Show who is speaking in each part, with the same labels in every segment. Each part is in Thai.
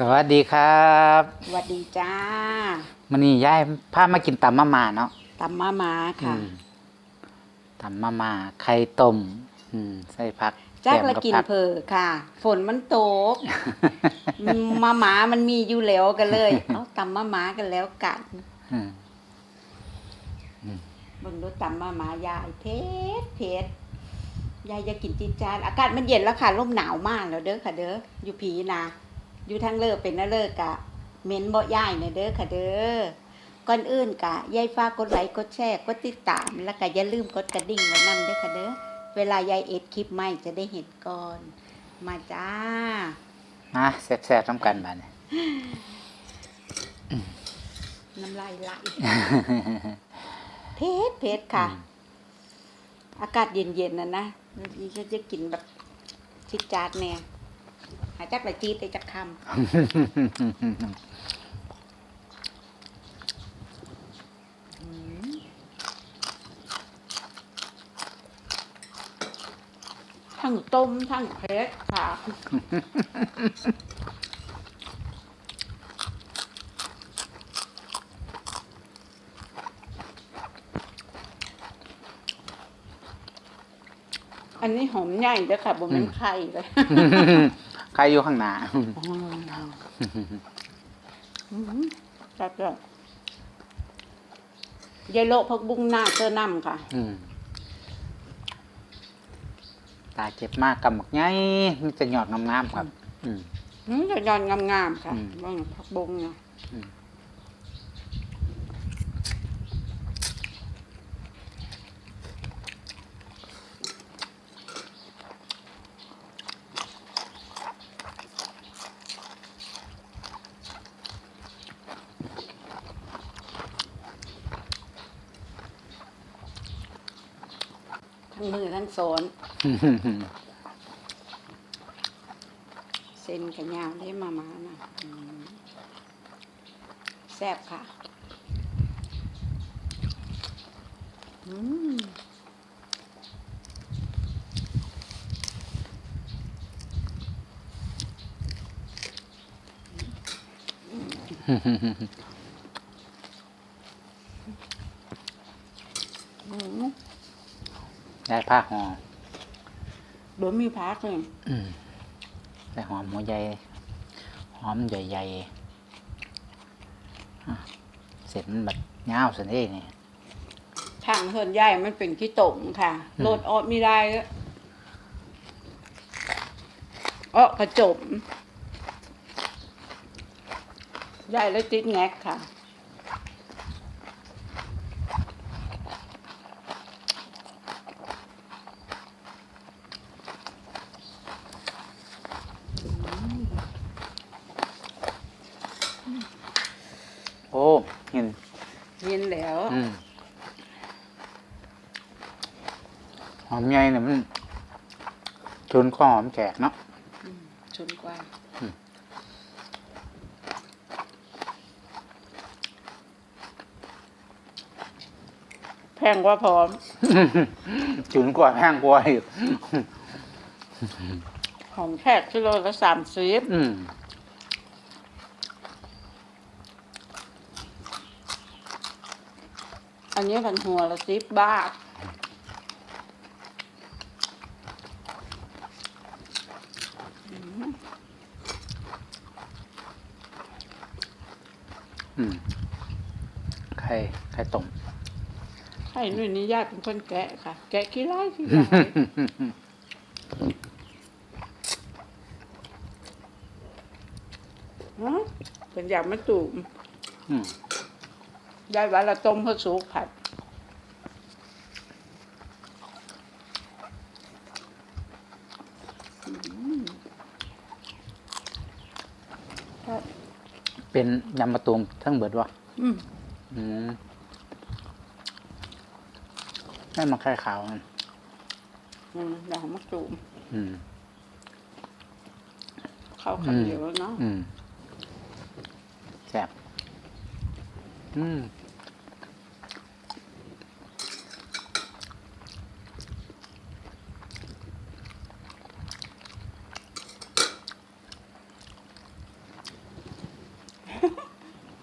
Speaker 1: สวัสดีครับ
Speaker 2: สวัสดีจ้า
Speaker 1: มันนี่ยายพามากินตำมะม่าเนาะ
Speaker 2: ตำมามาค่ะ
Speaker 1: อืมตำมะม่าไข่ต้มอืมใส่ผัก
Speaker 2: จัก
Speaker 1: แม
Speaker 2: ละกิน
Speaker 1: ผั
Speaker 2: เพอค่ะ ฝนมันตกมาหมามันมีอยู่แล้วกันเลย เอาตำมาหมากันแล้วกัน
Speaker 1: อืม
Speaker 2: เบิ่งดูตำมาหมายายเพชรเพชรยายจะกินจีดจานอากาศมันเย็นแล้วค่ะลมหนาวมากแล้วเด้อค่ะเด้ออยู่ผีนะ อยู่ทางเลิกเป็นนะเลิกกะเหม็นบ่ย่ายนะเด้อค่ะเด้อก่อนอื่นกะยายฟ้ากดไลค์กดแชร์กดติดตาม แล้วก็อย่าลืมกดกระดิ่งไว้นำเด้อค่ะเด้อเวลายายเอ็ดคลิปใหม่จะได้เห็นก่อน มาจ้า
Speaker 1: มาแซ่บๆต้องกันบ้าดนี้
Speaker 2: น้ำลายไหลเพชรเพชรค่ะ อากาศเย็นๆนะนะนี่ก็จะกินแบบชิดจาดแน่ หาจักละจีดได้จักคำอืมทั้งต้มทั้งเพชรค่ะ อันนี้หอมใหญ่เด้อค่ะบนเป็นไข่เลย
Speaker 1: ใครอยู่ข้างหน้า
Speaker 2: อืมจัดเลยยายโลพักบุ้งหน้าเจอน้ำค่ะ
Speaker 1: อืมตาเจ็บมากกำบักไงมันจะหยอดงามๆครับ อืม
Speaker 2: อืมจะยอนงามๆค่ะ
Speaker 1: อืม
Speaker 2: บ้างพักบุ้งเนาะ
Speaker 1: อืม
Speaker 2: มือทั้งโซนเส้นกระยาวได้มามานะแซ่บค่ะอืม
Speaker 1: ได้ผ้าห่อ
Speaker 2: โดยมีพักเลย
Speaker 1: อืมใส่หอมหัวใหญ่หอมใหญ่ๆอะเสร็จมันแบบเงาวสินี่นี่
Speaker 2: ทางเฮินใหญ่มันเป็นขี้ตมค่ะ
Speaker 1: อืม
Speaker 2: โลดออดไม่ได้แล้วอ้อกระจมใหญ่แล้วติดแงกค่ะ
Speaker 1: โอ้เห็น
Speaker 2: เย็นแล้ว
Speaker 1: อืมห อมใหญ่เนี่ยมันชุนข้อหอมแจกเนาะ
Speaker 2: ชนกว่าแพงกว่าพร้อม
Speaker 1: ชุนกว่าแพงกว่าอีก
Speaker 2: ของแขกกิโลละสามสิบ
Speaker 1: อืม
Speaker 2: อันนี้พันหัวละสิบบาท
Speaker 1: อืมไข่ ไข่ต้ม
Speaker 2: ให้หนุ่ยนี่ญาติเป็นคนแกะค่ะ แกะขี้ไร่ขี้ไร่ฮะเป็นอย่างมะตูม
Speaker 1: อืม
Speaker 2: ได้วันละต้มเพื่อสุกผัดครับ
Speaker 1: เป็นยำมะตูมทั้งเบิดวะ
Speaker 2: อืม
Speaker 1: อืมไม่มาไข่ขาวมัน
Speaker 2: อืมอย่างมะตูม
Speaker 1: อืม
Speaker 2: เข้ากัน
Speaker 1: อืม
Speaker 2: เดี๋ยวเนาะ
Speaker 1: อืมแซ่บอืม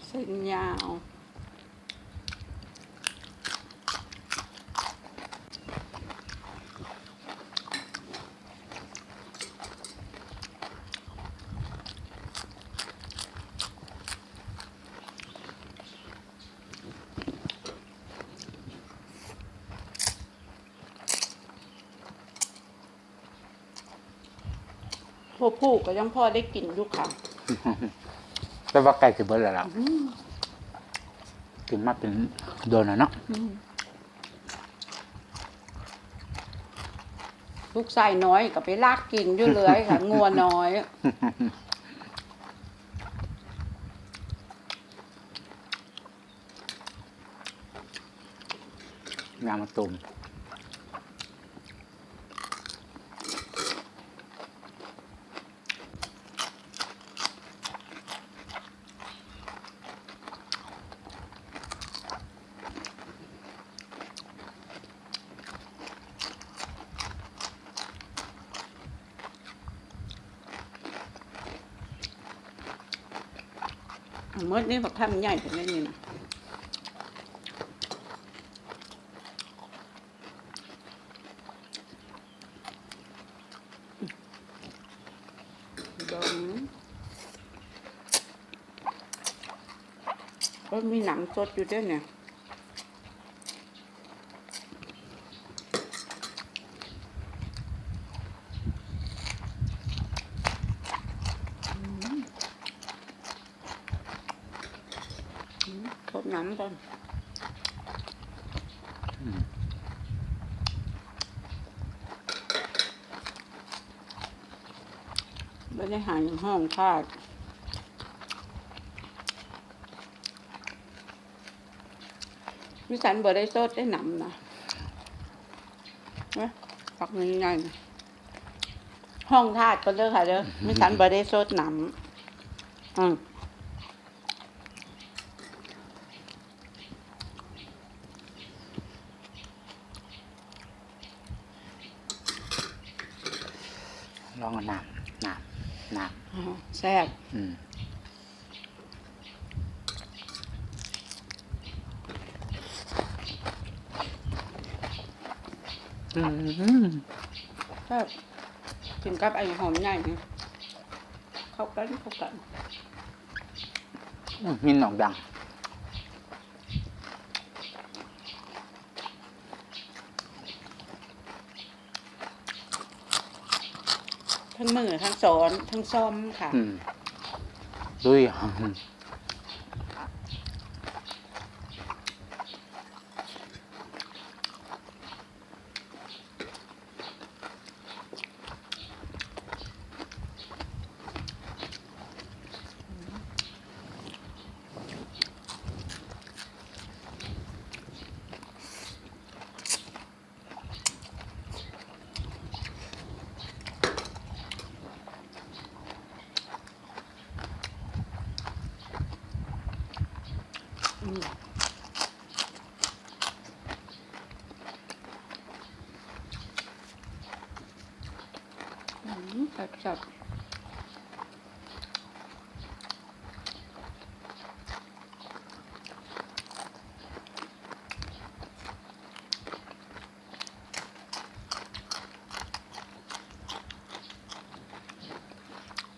Speaker 2: เส้นยาว พวกผู้ก็ยังพอได้กินอยู่ค่ะ
Speaker 1: แต่ว่าไก่คือเบิดแล้วล่ะกินมาเป็นโดนแล้วเนาะ
Speaker 2: ลูกชายน้อยก็ไปลากกินอยู่เลยค่ะ งัวน้อย
Speaker 1: งามมาตุ่ม
Speaker 2: มื่อนี้บอกทำใหญ่ถึงได้ยินะดองก็มีหนังสดอยู่ด้วยเนี่ย ทดน้ำก่อน ไม่ได้หาอย่างห้องคาดวิสันเบอร์ได้โซดได้หนำนะนะปักเงินไงห้องทาดก็เด้อค่ะเด้อวิสันเบอร์ได้โซดหนำอืม
Speaker 1: ลองเอาน้ำน้ำ น้
Speaker 2: อ๋อแซ่บำ
Speaker 1: อืมอืม
Speaker 2: แซ่บกินกับไอ้หอมใหญ่เนี่ยเข้ากันเข้ากัน
Speaker 1: มีหนองดัง
Speaker 2: ทั้งมือทั้งสอนทั้งซ่อมค่ะ
Speaker 1: อืมดุย
Speaker 2: อืมอื มแซ่บๆ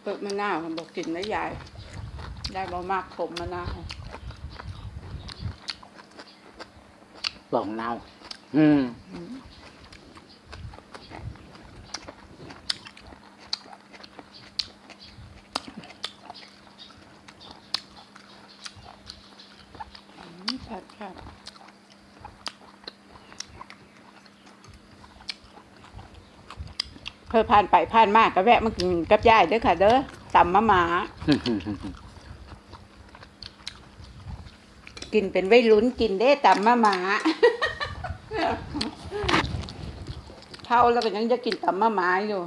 Speaker 2: เปิดมะนาวบอกกินได้ยาย ได้บ่มากขมมะนาว
Speaker 1: เปล่องเน่าอืม
Speaker 2: ครับครับเคยผ่านไปผ่านมากก็แวะมากินกับยายเด้อค่ะ เด้อตำมะหมา กินเป็นไว้ลุ้นกินได้ตำมะหมาเท่าแล้วก็ยังจะกินตำมะหมาอยู่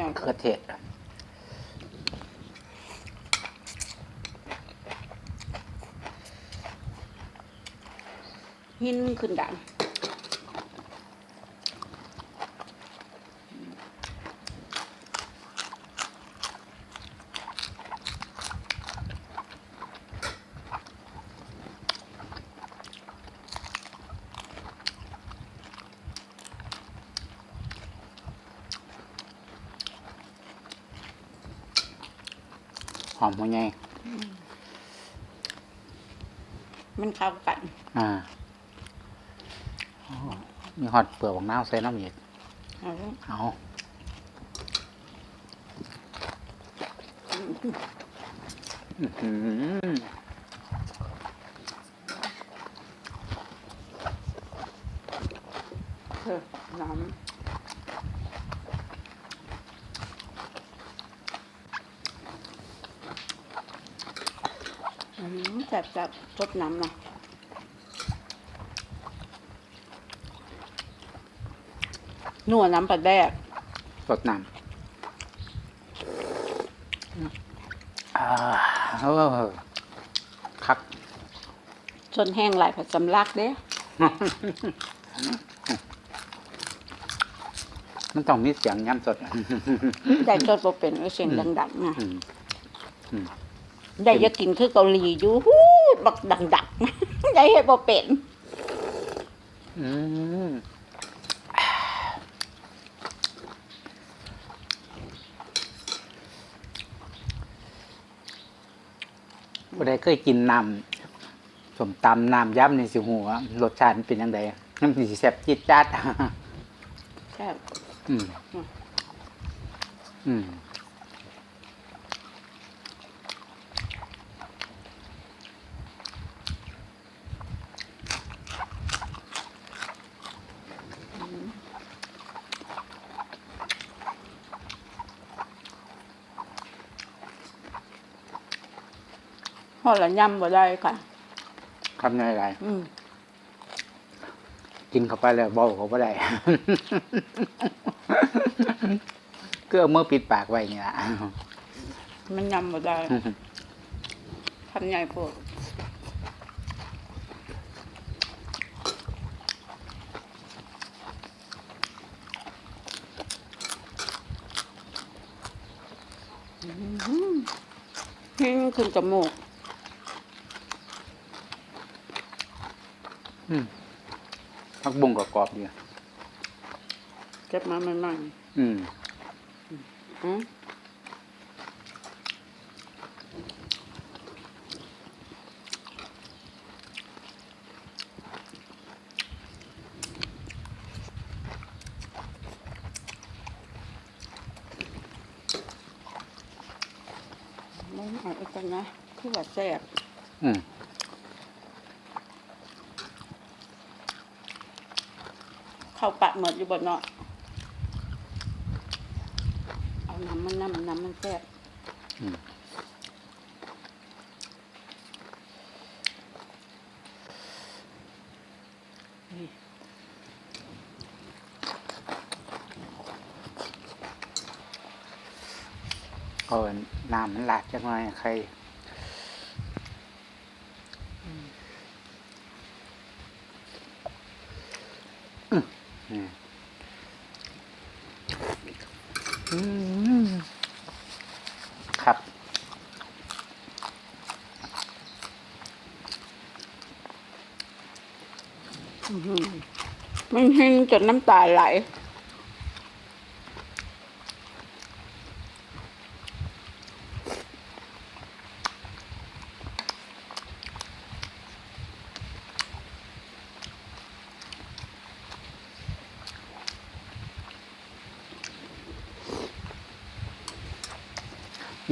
Speaker 2: เนี่ะ
Speaker 1: เทศ
Speaker 2: หินขึ้นดัง
Speaker 1: หอมหัวใหญ่
Speaker 2: มันเข้ากัน
Speaker 1: อ่าอ๋อมีหอดเปลือกของน้าวใส่น้ำเย็น
Speaker 2: เอา
Speaker 1: เอาอื้อหือ
Speaker 2: เถอะน้ำ อืมจับจับทดน้ำนะนัวน้ำปลาแดก
Speaker 1: สดน้ำอ่าเออคัก
Speaker 2: ชนแห้งหลายผัดสำลักเด้
Speaker 1: มันต้องมีเสียงย้ำสด
Speaker 2: ได้ชดบ่เป็นก็เสียงดังๆนะ
Speaker 1: อืมอืม
Speaker 2: ได้จะกินคือเกาหลีอยู่ฮู้บักดังๆได้เฮ็ดบ่เป็น
Speaker 1: อืมบ่ได้เคยกินน้ำสมตำน้ำย้ำในสิหัวารสชาติมันเป็นยังไงน้ำสีแซ่บจี๊ดจัด
Speaker 2: แซ่บ
Speaker 1: อืมอืม
Speaker 2: อละยำบ่ได้ค่ะ
Speaker 1: คำยังไง
Speaker 2: อืม
Speaker 1: กินเข้าไปแล้วเบาเขาไม่ได้ ก็เอามื่อปิดปากไว้อย่างนี้ละ
Speaker 2: มันยำบ่ได้ทำใหญ่โพดอื้อหือหิ้งขึ้นจมูก
Speaker 1: อืม พักบุ้งกรอบๆดี
Speaker 2: เก็บมาใหม่
Speaker 1: อืม
Speaker 2: ๆอือไม่เอาอีกกันนะคือว่าแซ่บ
Speaker 1: อืม
Speaker 2: เข้าปากหมดอยู่บนเนาะเอาน้ำมันน้ำน้ำมันแซ่บ
Speaker 1: อืมก็น้ำมันหลากจังเลยใคร อืมอืม ครับ
Speaker 2: อื้อหือมันหินจนน้ำตาไหล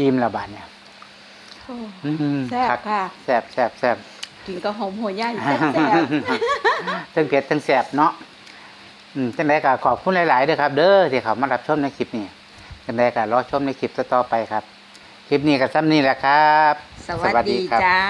Speaker 1: ยิ้มและบาดเนี่ยอืม
Speaker 2: แซ่บ
Speaker 1: ครับ
Speaker 2: ค่ะ
Speaker 1: แซ่บแซ่บแซ่บ
Speaker 2: กินกระหอมหัวใหญ่แซ่บแซ่บ
Speaker 1: ทั้งเผ็ดทั้งแซ่บเนาะอืมจังไดก็ขอบคุณหลาย ๆเด้อครับ เด้อที่เขามารับชมในคลิปนี้จังไดก็รอชมในคลิปต่อๆไปครับ คลิปนี้ก็ซ้ำนี้แหละครับ
Speaker 2: สวัสดี
Speaker 1: ครับ
Speaker 2: จ้า